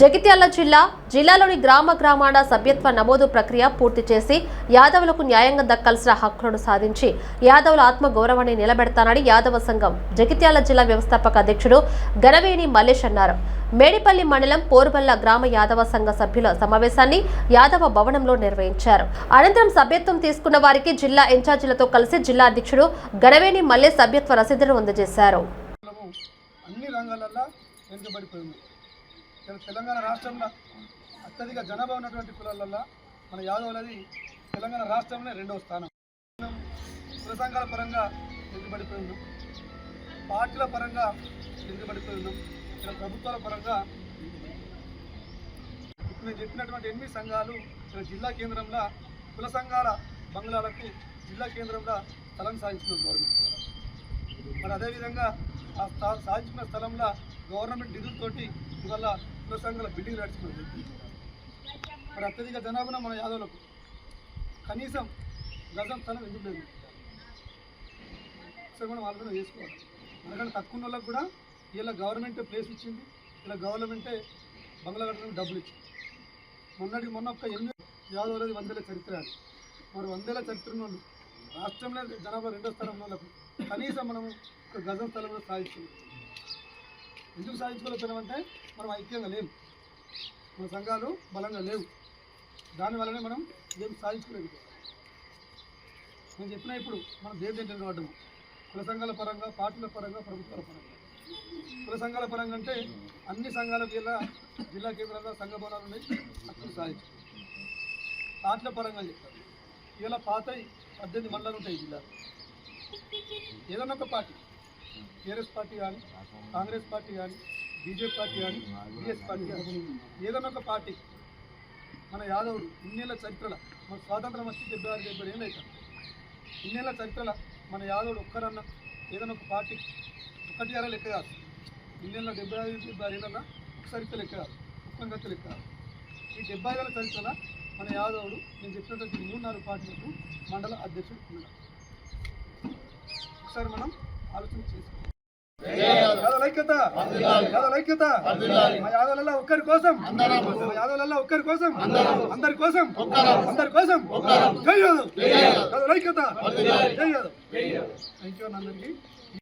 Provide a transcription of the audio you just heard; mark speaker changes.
Speaker 1: జగిత్యాల జిల్లా జిల్లాలోని గ్రామ గ్రామాల సభ్యత్వ నమోదు ప్రక్రియ పూర్తి చేసి యాదవులకు న్యాయంగా దక్కాల్సిన హక్కులను సాధించి యాదవుల ఆత్మ గౌరవాన్ని నిలబెడతానని యాదవ సంఘం జగిత్యాల జిల్లా వ్యవస్థాపక అధ్యక్షుడు గనవేణి మల్లేష్ అన్నారు. మేడిపల్లి మండలం పోర్బల్ల గ్రామ యాదవ సంఘ సభ్యుల సమావేశాన్ని యాదవ భవనంలో నిర్వహించారు. అనంతరం సభ్యత్వం తీసుకున్న వారికి జిల్లా ఇన్ఛార్జీలతో కలిసి జిల్లా అధ్యక్షుడు గనవేణి మల్లేష్ సభ్యత్వ రసీదులను అందజేశారు.
Speaker 2: అన్ని తెలంగాణ రాష్ట్రంలో అత్యధిక జనాభా ఉన్నటువంటి కులాలల్లో మన యాదవులది తెలంగాణ రాష్ట్రంలో రెండవ స్థానం. కుల సంఘాల పరంగా వెనుకబడిపోయి ఉన్నాం పార్టీల పరంగా వెనుకబడిపోయి ఉన్నాం ఇక్కడ ప్రభుత్వాల పరంగా ఇప్పుడు నేను చెప్పినటువంటి ఎనిమిది సంఘాలు ఇక్కడ జిల్లా కేంద్రంలో కుల సంఘాల బంగ్లాలకు జిల్లా కేంద్రంలో స్థలం సాధించుకున్నాం గవర్నమెంట్. మరి అదేవిధంగా ఆ స్థా- సాధించిన స్థలంలో గవర్నమెంట్ నిధులతోటి ఇవాళ కుల సంఘాల బిల్డింగ్ నడుచుకున్నది మరి అత్యధిక జనాభా మన యాదవులకు కనీసం గజం స్థలం ఎందుకు లేదు సరే మనం ఆలోచన చేసుకోవాలి. మనకంటే తక్కువ ఉన్న వాళ్ళకి కూడా ఇలా గవర్నమెంట్ ప్లేస్ ఇచ్చింది. ఇలా గవర్నమెంటే బంగ్లా కట్టడానికి డబ్బులు ఇచ్చింది. మొన్నటికి మొన్న ఒక్క ఎన్ని యాదవులది వందేల చరిత్ర అది. మరి వందేల చరిత్ర వాళ్ళు రాష్ట్రంలో జనాభా రెండో స్థలం వాళ్ళకు కనీసం మనం ఒక గజం స్థలంలో సాధించింది ఎందుకు సాధించుకోలేకపోయినామంటే మనం ఐక్యంగా లేవు మన సంఘాలు బలంగా లేవు. దానివల్లనే మనం ఏం సాధించుకోలేదు. నేను చెప్పిన ఇప్పుడు మనం దేవుడు ఏంటంటే వాడము కుల సంఘాల పరంగా పార్టీల పరంగా ప్రభుత్వాల పరంగా. కుల సంఘాల పరంగా అంటే అన్ని సంఘాల ఇలా జిల్లా కేంద్రంగా సంఘ భవనాలు ఉన్నాయి అక్కడ సాధించు పార్టీల పరంగా చెప్తారు ఇలా పాత పద్దెనిమిది మండలాలు ఉంటాయి జిల్లా జిల్లాలో. ఏదైనా ఒక పార్టీ. టీఆర్ఎస్ పార్టీ కానీ కాంగ్రెస్ పార్టీ కానీ బీజేపీ పార్టీ కానీ బిఎస్ పార్టీ కానీ ఏదైనా ఒక పార్టీ మన యాదవుడు ఇన్నేళ్ళ చరిత్రల మన స్వాతంత్రం వచ్చి డెబ్బై ఆరు డెబ్బై ఏళ్ళు అవుతాం ఇన్నేళ్ళ చరిత్రల మన యాదవుడు ఒక్కరన్నా ఏదైనా ఒక పార్టీ ఒకటి అర లెక్క కాదు. ఇన్నేళ్ళ డెబ్బై ఐదు డెబ్బై ఆరు ఏళ్ళన్నా ఒక చరిత్ర లెక్క కాదు ఒక్కొక్క లెక్క కాదు. ఈ డెబ్బై ఐదేళ్ళ చరిత్రల మన యాదవుడు నేను చెప్పినటువంటి మూడున్నర పార్టీలకు మండల అధ్యక్షుడు ఉన్నాడు. ఒకసారి మనం ఐక్యత. యాదవుల ఐక్యత. మా యాదవులలో ఒక్కరి కోసం. మా యాదవులలో ఒక్కరి కోసం. అందరి కోసం. అందరి కోసం. జై యాదవ్. యాదవుల ఐక్యత. జై యాదవ్. థ్యాంక్ యూ అందరికీ.